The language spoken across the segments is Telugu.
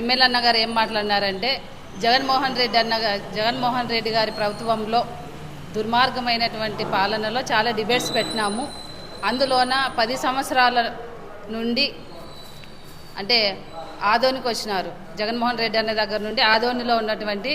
ఎమ్మెల్యే అన్న గారు ఏం మాట్లాడినారంటే జగన్మోహన్ రెడ్డి అన్న జగన్మోహన్ రెడ్డి గారి ప్రభుత్వంలో దుర్మార్గమైనటువంటి పాలనలో చాలా డిబేట్స్ పెట్టినాము. అందులోన పది సంవత్సరాల నుండి అంటే ఆదోనికి వచ్చినారు. జగన్మోహన్ రెడ్డి అన్న దగ్గర నుండి ఆదోనిలో ఉన్నటువంటి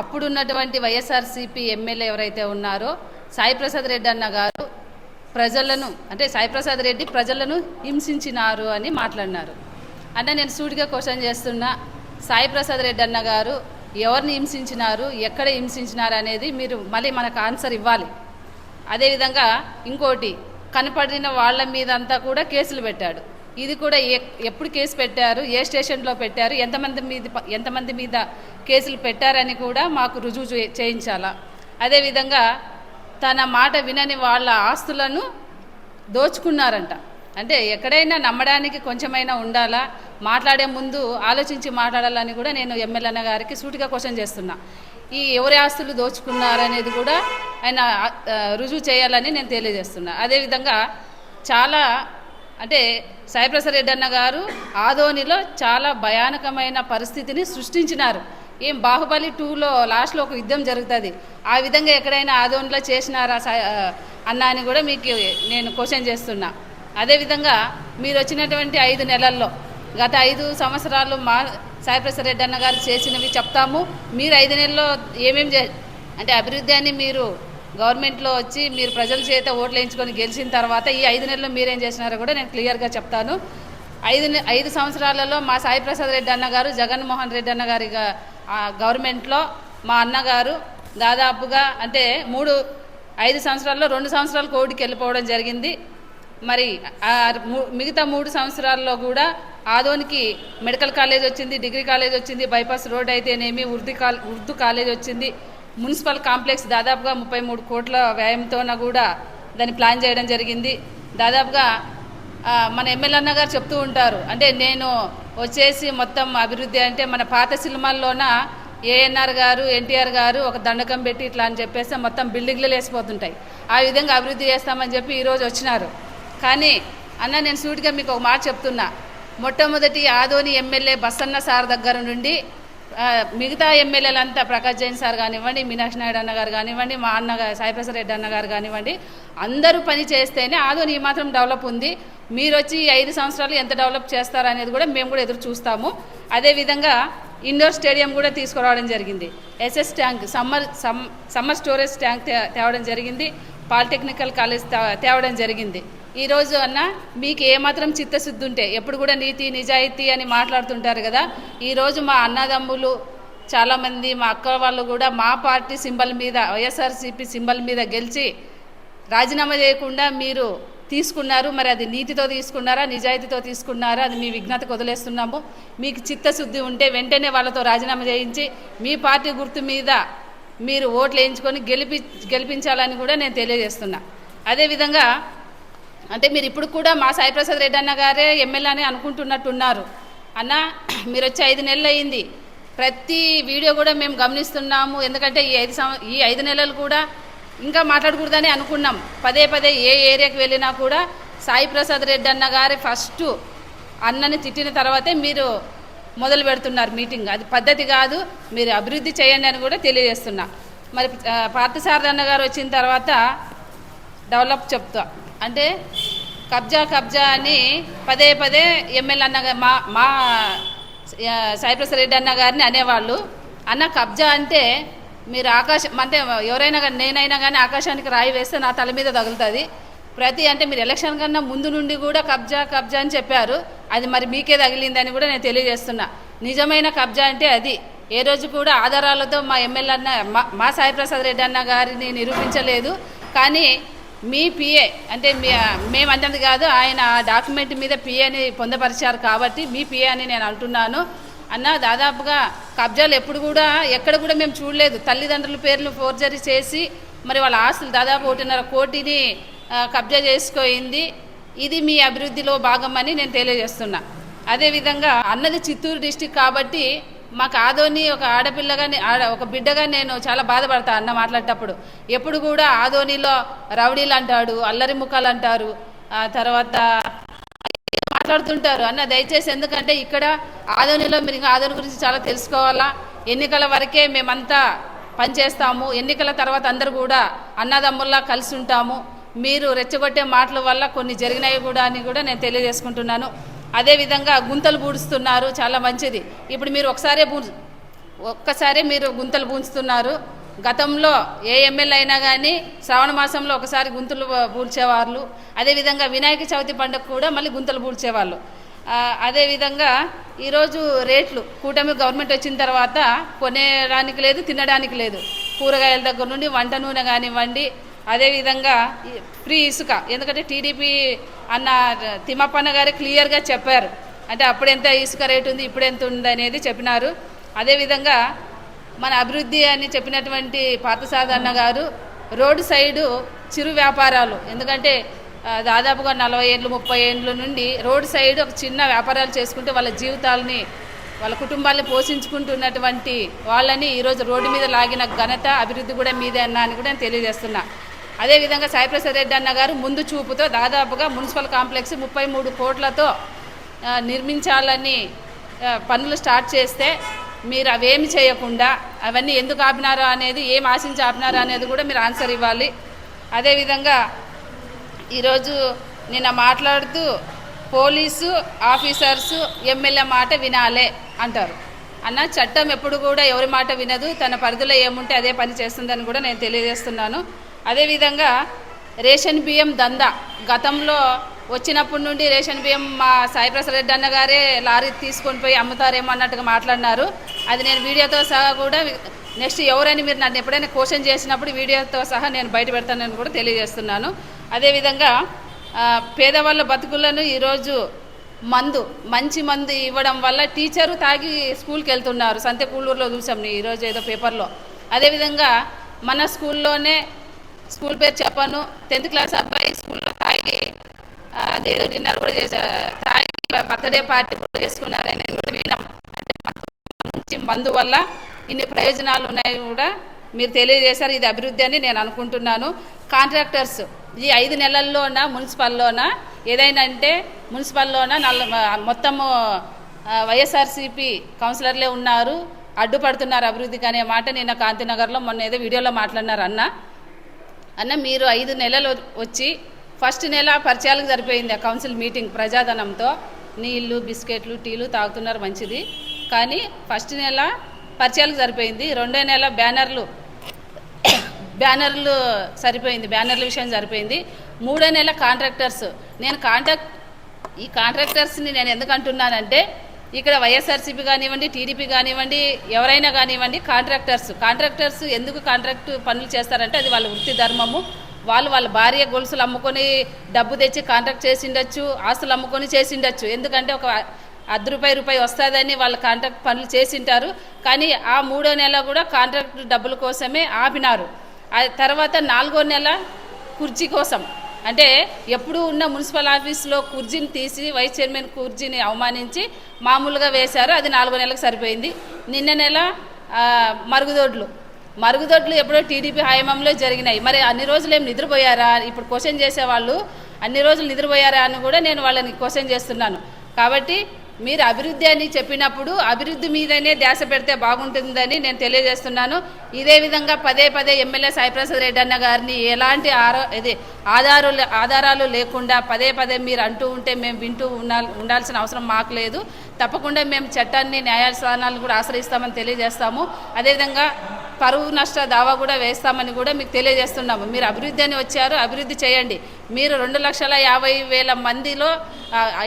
అప్పుడున్నటువంటి వైఎస్ఆర్సీపీ ఎమ్మెల్యే ఎవరైతే ఉన్నారో సాయి ప్రసాద్ రెడ్డి అన్న గారు ప్రజలను అంటే సాయి ప్రసాద్ రెడ్డి ప్రజలను హింసించినారు అని మాట్లాడినారు. అంటే నేను సూటిగా క్వశ్చన్ చేస్తున్నా. సాయి ప్రసాద్ రెడ్డి అన్న గారు ఎవరిని హింసించినారు ఎక్కడ హింసించినారు అనేది మీరు మళ్ళీ మనకు ఆన్సర్ ఇవ్వాలి. అదేవిధంగా ఇంకోటి కనపడిన వాళ్ళ మీద అంతా కూడా కేసులు పెట్టాడు. ఇది కూడా ఎప్పుడు కేసు పెట్టారు ఏ స్టేషన్లో పెట్టారు ఎంతమంది మీద ఎంతమంది మీద కేసులు పెట్టారని కూడా మాకు రుజువు చేయించాలా. అదేవిధంగా తన మాట వినని వాళ్ళ ఆస్తులను దోచుకున్నారంట. అంటే ఎక్కడైనా నమ్మడానికి కొంచెమైనా ఉండాలా? మాట్లాడే ముందు ఆలోచించి మాట్లాడాలని కూడా నేను ఎమ్మెల్యే గారికి సూటిగా క్వశ్చన్ చేస్తున్నా. ఈ ఎవరి ఆస్తులు దోచుకున్నారనేది కూడా ఆయన రుజువు చేయాలని నేను తెలియజేస్తున్నా. అదేవిధంగా చాలా అంటే సాయిప్రసాద్ రెడ్డి అన్న గారు ఆదోనిలో చాలా భయానకమైన పరిస్థితిని సృష్టించినారు. ఏం బాహుబలి టూలో లాస్ట్లో ఒక యుద్ధం జరుగుతుంది. ఆ విధంగా ఎక్కడైనా ఆదోనిలో చేసినారా సాయి- అన్నా అన్న అని కూడా మీకు నేను క్వశ్చన్ చేస్తున్నా. అదేవిధంగా మీరు వచ్చినటువంటి ఐదు నెలల్లో గత ఐదు సంవత్సరాలు మా సాయిప్రసాద్ రెడ్డి అన్న గారు చేసినవి చెప్తాము. మీరు ఐదు నెలల్లో ఏమేమి చే అంటే అభివృద్ధి అని మీరు గవర్నమెంట్లో వచ్చి మీరు ప్రజల చేత ఓట్లు వేయించుకొని గెలిచిన తర్వాత ఈ ఐదు నెలల్లో మీరేం చేసినారో కూడా నేను క్లియర్గా చెప్తాను. ఐదు ఐదు సంవత్సరాలలో మా సాయిప్రసాద్ రెడ్డి అన్న గారు జగన్మోహన్ రెడ్డి అన్నగారి గవర్నమెంట్లో మా అన్నగారు దాదాపుగా అంటే మూడు ఐదు సంవత్సరాల్లో రెండు సంవత్సరాలు కోవిడ్కి వెళ్ళిపోవడం జరిగింది. మరి ఆ మిగతా మూడు సంవత్సరాల్లో కూడా ఆదోనికి మెడికల్ కాలేజ్ వచ్చింది డిగ్రీ కాలేజ్ వచ్చింది బైపాస్ రోడ్ అయితేనేమి ఉర్దూ కాల్ ఉర్దూ కాలేజ్ వచ్చింది. మున్సిపల్ కాంప్లెక్స్ దాదాపుగా ముప్పై మూడు కోట్ల వ్యయంతోన కూడా దాన్ని ప్లాన్ చేయడం జరిగింది. దాదాపుగా మన ఎమ్మెల్యే అన్న గారు చెప్తూ ఉంటారు. అంటే నేను వచ్చేసి మొత్తం అభివృద్ధి అంటే మన పాత సినిమాల్లోన ఏఎన్ఆర్ గారు ఎన్టీఆర్ గారు ఒక దండకం పెట్టి ఇట్లా అని చెప్పేసి మొత్తం బిల్డింగ్లు వేసిపోతుంటాయి ఆ విధంగా అభివృద్ధి చేస్తామని చెప్పి ఈరోజు వచ్చినారు. కానీ అన్న నేను సూటిగా మీకు ఒక మాట చెప్తున్నా. మొట్టమొదటి ఆదోని ఎమ్మెల్యే బసన్న సార్ దగ్గర నుండి మిగతా ఎమ్మెల్యేలంతా ప్రకాష్ జైన్ సార్ కానివ్వండి మీనాక్షి నాయుడు అన్న గారు కానివ్వండి మా అన్న సాయిప్రసాద్ రెడ్డి అన్న గారు కానివ్వండి అందరూ పని చేస్తేనే ఆదోని ఈ మాత్రం డెవలప్ ఉంది. మీరు వచ్చి ఐదు సంవత్సరాలు ఎంత డెవలప్ చేస్తారు అనేది కూడా మేము కూడా ఎదురు చూస్తాము. అదేవిధంగా ఇండోర్ స్టేడియం కూడా తీసుకురావడం జరిగింది. S S tank summer sum summer storage tank తే- తేవడం జరిగింది. పాలిటెక్నికల్ కాలేజ్ తేవడం జరిగింది. ఈరోజు అన్న మీకు ఏమాత్రం చిత్తశుద్ధి ఉంటే ఎప్పుడు కూడా నీతి నిజాయితీ అని మాట్లాడుతుంటారు కదా ఈరోజు మా అన్నదమ్ములు చాలామంది మా అక్క వాళ్ళు కూడా మా పార్టీ సింబల్ మీద వైఎస్ఆర్సీపీ సింబల్ మీద గెలిచి రాజీనామా చేయకుండా మీరు తీసుకున్నారు. మరి అది నీతితో తీసుకున్నారా నిజాయితీతో తీసుకున్నారా అది మీ విజ్ఞతకు వదిలేస్తున్నాము. మీకు చిత్తశుద్ధి ఉంటే వెంటనే వాళ్ళతో రాజీనామా చేయించి మీ పార్టీ గుర్తు మీద మీరు ఓట్లు వేయించుకొని గెలిపి గెలిపించాలని కూడా నేను తెలియజేస్తున్నా. అదేవిధంగా అంటే మీరు ఇప్పుడు కూడా మా సాయిప్రసాద్ రెడ్డి అన్న గారే ఎమ్మెల్యే అని అనుకుంటున్నట్టున్నారు. అన్న మీరు వచ్చి ఐదు నెలలు అయింది. ప్రతి వీడియో కూడా మేము గమనిస్తున్నాము. ఎందుకంటే ఈ ఐదు సంవ ఈ ఐదు నెలలు కూడా ఇంకా మాట్లాడకూడదని అనుకున్నాం. పదే పదే ఏ ఏరియాకి వెళ్ళినా కూడా సాయి ప్రసాద్ రెడ్డి అన్న గారి ఫస్ట్ అన్నని తిట్టిన తర్వాతే మీరు మొదలు పెడుతున్నారు మీటింగ్. అది పద్ధతి కాదు. మీరు అభివృద్ధి చేయండి అని కూడా తెలియజేస్తున్నా. మరి పార్థసారథి అన్న గారు వచ్చిన తర్వాత డెవలప్ చెప్తా. అంటే కబ్జా కబ్జా అని పదే పదే ఎమ్మెల్యే అన్న మా మా సైప్రస్ సాయిప్రసాద్ రెడ్డి అన్న గారిని అనేవాళ్ళు. అన్న కబ్జా అంటే మీరు ఆకాశం అంటే ఎవరైనా కానీ నేనైనా కానీ ఆకాశానికి రాయి వేస్తే నా తల మీద తగులుతుంది. ప్రతి అంటే మీరు ఎలక్షన్ కన్నా ముందు నుండి కూడా కబ్జా కబ్జా అని చెప్పారు. అది మరి మీకే తగిలిందని కూడా నేను తెలియజేస్తున్నా. నిజమైన కబ్జా అంటే అది. ఏ రోజు కూడా ఆధారాలతో మా ఎమ్మెల్యే అన్న మా మా సాయిప్రసాద్ రెడ్డి అన్న గారిని నిరూపించలేదు. కానీ మీ పిఏ అంటే మీ మేమంటది కాదు ఆయన ఆ డాక్యుమెంట్ మీద పిఏని పొందపరిచారు కాబట్టి మీ పిఏ అని నేను అంటున్నాను. అన్న దాదాపుగా కబ్జాలు ఎప్పుడు కూడా ఎక్కడ కూడా మేము చూడలేదు. తల్లిదండ్రుల పేర్లు ఫోర్జరీ చేసి మరి వాళ్ళ ఆస్తులు దాదాపు ఒకటిన్నర కోటిని కబ్జా చేసుకోయింది ఇది మీ అభివృద్ధిలో భాగమని నేను తెలియజేస్తున్నా. అదేవిధంగా అన్నది చిత్తూరు డిస్టిక్ కాబట్టి మాకు ఆదోని ఒక ఆడపిల్లగానే ఆడ ఒక బిడ్డగా నేను చాలా బాధపడతా అన్న మాట్లాడేటప్పుడు. ఎప్పుడు కూడా ఆదోనిలో రౌడీలు అంటాడు అల్లరి ముఖాలు అంటారు ఆ తర్వాత మాట్లాడుతుంటారు. అన్న దయచేసి ఎందుకంటే ఇక్కడ ఆదోనిలో మీరు ఇంకా ఆదోని గురించి చాలా తెలుసుకోవాలా? ఎన్నికల వరకే మేమంతా పనిచేస్తాము. ఎన్నికల తర్వాత అందరూ కూడా అన్నదమ్ముల్లా కలిసి ఉంటాము. మీరు రెచ్చగొట్టే మాటల వల్ల కొన్ని జరిగినాయి కూడా అని కూడా నేను తెలియజేసుకుంటున్నాను. అదేవిధంగా గుంతలు పూడుస్తున్నారు చాలా మంచిది. ఇప్పుడు మీరు ఒకసారే పూ ఒక్కసారి మీరు గుంతలు పూంచుతున్నారు గతంలో ఏ ఎమ్మెల్యే అయినా కానీ శ్రావణ మాసంలో ఒకసారి గుంతలు పూడ్చేవాళ్ళు. అదేవిధంగా వినాయక చవితి పండుగ కూడా మళ్ళీ గుంతలు పూడ్చేవాళ్ళు. అదేవిధంగా ఈరోజు రేట్లు కూటమి గవర్నమెంట్ వచ్చిన తర్వాత కొనేయడానికి లేదు తినడానికి లేదు. కూరగాయల దగ్గర నుండి వంట నూనె కానివ్వండి అదేవిధంగా ఫ్రీ ఇసుక ఎందుకంటే టీడీపీ అన్న తిమ్మప్పన్న గారే క్లియర్గా చెప్పారు. అంటే అప్పుడు ఎంత ఇసుక రేటు ఉంది ఇప్పుడు ఎంత ఉంది అనేది చెప్పినారు. అదేవిధంగా మన అభివృద్ధి అని చెప్పినటువంటి పార్థసారథి అన్న గారు రోడ్డు సైడు చిరు వ్యాపారాలు ఎందుకంటే దాదాపుగా నలభై ఏళ్ళు ముప్పై ఏళ్ళ నుండి రోడ్ సైడ్ ఒక చిన్న వ్యాపారాలు చేసుకుంటూ వాళ్ళ జీవితాలని వాళ్ళ కుటుంబాన్ని పోషించుకుంటున్నటువంటి వాళ్ళని ఈరోజు రోడ్డు మీద లాగిన ఘనత అభివృద్ధి కూడా మీదే అన్న అని కూడా నేను తెలియజేస్తున్నా. అదేవిధంగా సాయిప్రసాద్ రెడ్డి అన్న గారు ముందు చూపుతో దాదాపుగా మున్సిపల్ కాంప్లెక్స్ ముప్పై మూడు కోట్లతో నిర్మించాలని పనులు స్టార్ట్ చేస్తే మీరు అవేమి చేయకుండా అవన్నీ ఎందుకు ఆపినారో అనేది ఏం ఆశించి ఆపినారో అనేది కూడా మీరు ఆన్సర్ ఇవ్వాలి. అదేవిధంగా ఈరోజు నిన్న మాట్లాడుతూ పోలీసు ఆఫీసర్స్ ఎమ్మెల్యే మాట వినాలే అంటారు. అన్న చట్టం ఎప్పుడు కూడా ఎవరి మాట వినదు తన పరిధిలో ఏముంటే అదే పని చేస్తుందని కూడా నేను తెలియజేస్తున్నాను. అదేవిధంగా రేషన్ బియ్యం దందా. గతంలో వచ్చినప్పటి నుండి రేషన్ బియ్యం మా సాయిప్రసాద్ రెడ్డి అన్న గారే లారీ తీసుకొని పోయి అమ్ముతారేమో అన్నట్టుగా మాట్లాడినారు. అది నేను వీడియోతో సహా కూడా నెక్స్ట్ ఎవరైనా మీరు నన్ను ఎప్పుడైనా క్వశ్చన్ చేసినప్పుడు వీడియోతో సహా నేను బయట పెడతానని కూడా తెలియజేస్తున్నాను. అదేవిధంగా పేదవాళ్ళ బతుకులను ఈరోజు మందు మంచి మందు ఇవ్వడం వల్ల టీచరు తాగి స్కూల్కి వెళ్తున్నారు. సంతకూళ్ళూరులో చూసాం ఈరోజు ఏదో పేపర్లో. అదేవిధంగా మన స్కూల్లోనే స్కూల్ పేరు చెప్పను. టెన్త్ క్లాస్ అబ్బాయి స్కూల్లో తాగి అదేదో డిన్నర్ కూడా చేశారు తాగి బర్త్డే పార్టీ కూడా చేసుకున్నారని కూడా విన్నాం అంటే మంచి మందు వల్ల ఇన్ని ప్రయోజనాలు ఉన్నాయి కూడా మీరు తెలియజేశారు. ఇది అభివృద్ధి అని నేను అనుకుంటున్నాను. కాంట్రాక్టర్స్ ఈ ఐదు నెలల్లోన మున్సిపల్లోన ఏదైనా అంటే మున్సిపల్లోన నల్ల మొత్తము వైఎస్ఆర్సీపీ కౌన్సిలర్లే ఉన్నారు అడ్డుపడుతున్నారు అభివృద్ధికి అనే మాట నిన్న కాంతినగర్లో మొన్న ఏదో వీడియోలో మాట్లాడినారు అన్న అన్న మీరు ఐదు నెలలు వచ్చి ఫస్ట్ నెల పరిచయాలకు సరిపోయింది ఆ కౌన్సిల్ మీటింగ్ ప్రజాధనంతో. నీళ్ళు బిస్కెట్లు టీలు తాగుతున్నారు మంచిది. కానీ ఫస్ట్ నెల పరిచయాలకు సరిపోయింది. రెండో నెల బ్యానర్లు బ్యానర్లు సరిపోయింది. బ్యానర్ల విషయం సరిపోయింది. మూడో నెల కాంట్రాక్టర్స్. నేను కాంట్రాక్ట్ ఈ కాంట్రాక్టర్స్ని నేను ఎందుకు అంటున్నానంటే ఇక్కడ వైఎస్ఆర్సీపీ కానివ్వండి టీడీపీ కానివ్వండి ఎవరైనా కానివ్వండి కాంట్రాక్టర్స్ కాంట్రాక్టర్స్ ఎందుకు కాంట్రాక్ట్ పనులు చేస్తారంటే అది వాళ్ళ వృత్తి ధర్మము. వాళ్ళు వాళ్ళ భార్య గొలుసులు అమ్ముకొని డబ్బు తెచ్చి కాంట్రాక్ట్ చేసిండొచ్చు ఆస్తులు అమ్ముకొని చేసిండొచ్చు. ఎందుకంటే ఒక అర్ధ రూపాయి రూపాయి వస్తుందని వాళ్ళు కాంట్రాక్ట్ పనులు చేసింటారు. కానీ ఆ మూడో నెల కూడా కాంట్రాక్ట్ డబ్బుల కోసమే ఆపినారు. ఆ తర్వాత నాలుగో నెల కుర్చీ కోసం. అంటే ఎప్పుడు ఉన్న మున్సిపల్ ఆఫీస్లో కుర్జీని తీసి వైస్ చైర్మన్ కుర్జీని అవమానించి మామూలుగా వేశారు. అది నాలుగో నెలలకు సరిపోయింది. నిన్న నెల మరుగుదొడ్లు. మరుగుదొడ్లు ఎప్పుడో టీడీపీ హయాంలో జరిగినాయి. మరి అన్ని రోజులు ఏం నిద్రపోయారా? ఇప్పుడు క్వశ్చన్ చేసేవాళ్ళు అన్ని రోజులు నిద్రపోయారా అని కూడా నేను వాళ్ళని క్వశ్చన్ చేస్తున్నాను. కాబట్టి మీరు అభివృద్ధి అని చెప్పినప్పుడు అభివృద్ధి మీదనే ధ్యాస పెడితే బాగుంటుందని నేను తెలియజేస్తున్నాను. ఇదే విధంగా పదే పదే ఎమ్మెల్యే సాయిప్రసాద్ రెడ్డి అన్న గారిని ఎలాంటి ఆరో ఇది ఆధారాలు ఆధారాలు లేకుండా పదే పదే మీరు అంటూ ఉంటే మేము వింటూ ఉండాల్ ఉండాల్సిన అవసరం మాకు లేదు. తప్పకుండా మేము చట్టాన్ని న్యాయస్థానాలను కూడా ఆశ్రయిస్తామని తెలియజేస్తాము. అదేవిధంగా పరువు నష్ట దావా కూడా వేస్తామని కూడా మీకు తెలియజేస్తున్నాము. మీరు అభివృద్ధి అని వచ్చారు అభివృద్ధి చేయండి. మీరు రెండు లక్షల యాభై వేల మందిలో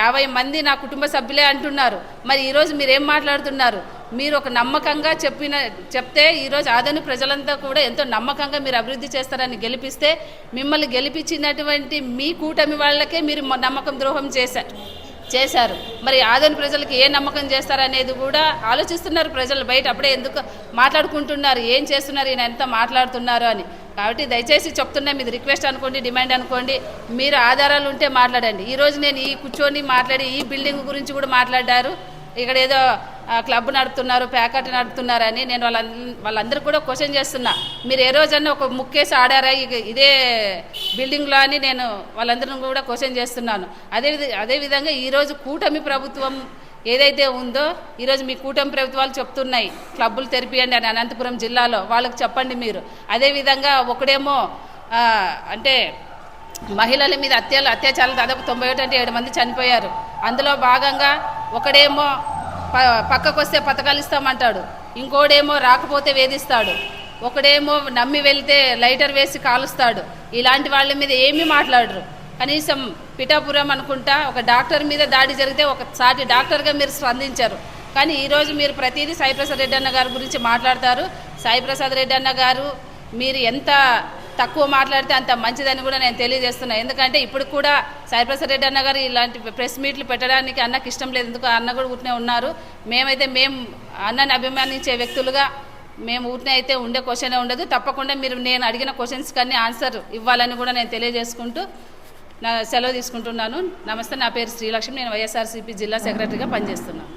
యాభై మంది నా కుటుంబ సభ్యులే అంటున్నారు. మరి ఈరోజు మీరేం మాట్లాడుతున్నారు? మీరు ఒక నమ్మకంగా చెప్పిన చెప్తే ఈరోజు ఆదని ప్రజలంతా కూడా ఎంతో నమ్మకంగా మీరు అభివృద్ధి చేస్తారని గెలిపిస్తే మిమ్మల్ని గెలిపించినటువంటి మీ కూటమి వాళ్ళకే మీరు నమ్మకం ద్రోహం చేశారు. చేశారు. మరి ఆదోని ప్రజలకు ఏ నమ్మకం చేస్తారనేది కూడా ఆలోచిస్తున్నారు ప్రజలు బయట అప్పుడే ఎందుకు మాట్లాడుకుంటున్నారు ఏం చేస్తున్నారు ఈయన ఎంత మాట్లాడుతున్నారు అని. కాబట్టి దయచేసి చెప్తున్నా మీది రిక్వెస్ట్ అనుకోండి డిమాండ్ అనుకోండి మీరు ఆధారాలు ఉంటే మాట్లాడండి. ఈరోజు నేను ఈ కూర్చొని మాట్లాడి ఈ బిల్డింగ్ గురించి కూడా మాట్లాడారు. ఇక్కడ ఏదో క్లబ్ నడుపుతున్నారు ప్యాకెట్ నడుపుతున్నారని నేను వాళ్ళ వాళ్ళందరూ కూడా క్వశ్చన్ చేస్తున్నా. మీరు ఏ రోజన్నా ఒక ముక్కేసి ఆడారా? ఇక ఇదే బిల్డింగ్లో అని నేను వాళ్ళందరిని కూడా క్వశ్చన్ చేస్తున్నాను. అదే అదేవిధంగా ఈరోజు కూటమి ప్రభుత్వం ఏదైతే ఉందో ఈరోజు మీ కూటమి ప్రభుత్వాలు చెప్తున్నాయి క్లబ్బులు తెరిపియండి అని అనంతపురం జిల్లాలో వాళ్ళకి చెప్పండి మీరు. అదేవిధంగా ఒకడేమో అంటే మహిళల మీద హత్యలు అత్యాచారాలు దాదాపు తొంభై ఒకటి అంటే ఏడు మంది చనిపోయారు. అందులో భాగంగా ఒకడేమో పక్కకు వస్తే పథకాలు ఇస్తామంటాడు ఇంకోడేమో రాకపోతే వేధిస్తాడు. ఒకడేమో నమ్మి వెళ్తే లైటర్ వేసి కాలుస్తాడు. ఇలాంటి వాళ్ళ మీద ఏమీ మాట్లాడరు. కనీసం పిఠాపురం అనుకుంటా ఒక డాక్టర్ మీద దాడి జరిగితే ఒక సాటి డాక్టర్గా మీరు స్పందించారు. కానీ ఈరోజు మీరు ప్రతిదీ సాయిప్రసాద్ రెడ్డి అన్న గారి గురించి మాట్లాడతారు. సాయిప్రసాద్ రెడ్డి అన్న గారు మీరు ఎంత తక్కువ మాట్లాడితే అంత మంచిదని కూడా నేను తెలియజేస్తున్నా. ఎందుకంటే ఇప్పుడు కూడా సాయిప్రసాద్ రెడ్డి అన్న గారు ఇలాంటి ప్రెస్ మీట్లు పెట్టడానికి అన్నకి ఇష్టం లేదు. ఎందుకు అన్న కూడా ఊరినే ఉన్నారు. మేమైతే మేము అన్నని అభిమానించే వ్యక్తులుగా మేము ఊరినే అయితే ఉండే క్వశ్చనే ఉండదు. తప్పకుండా మీరు నేను అడిగిన క్వశ్చన్స్ కానీ ఆన్సర్ ఇవ్వాలని కూడా నేను తెలియజేసుకుంటూ నా సెలవు తీసుకుంటున్నాను. నమస్తే నా పేరు శ్రీలక్ష్మి. నేను వైఎస్ఆర్సీపీ జిల్లా సెక్రటరీగా పనిచేస్తున్నాను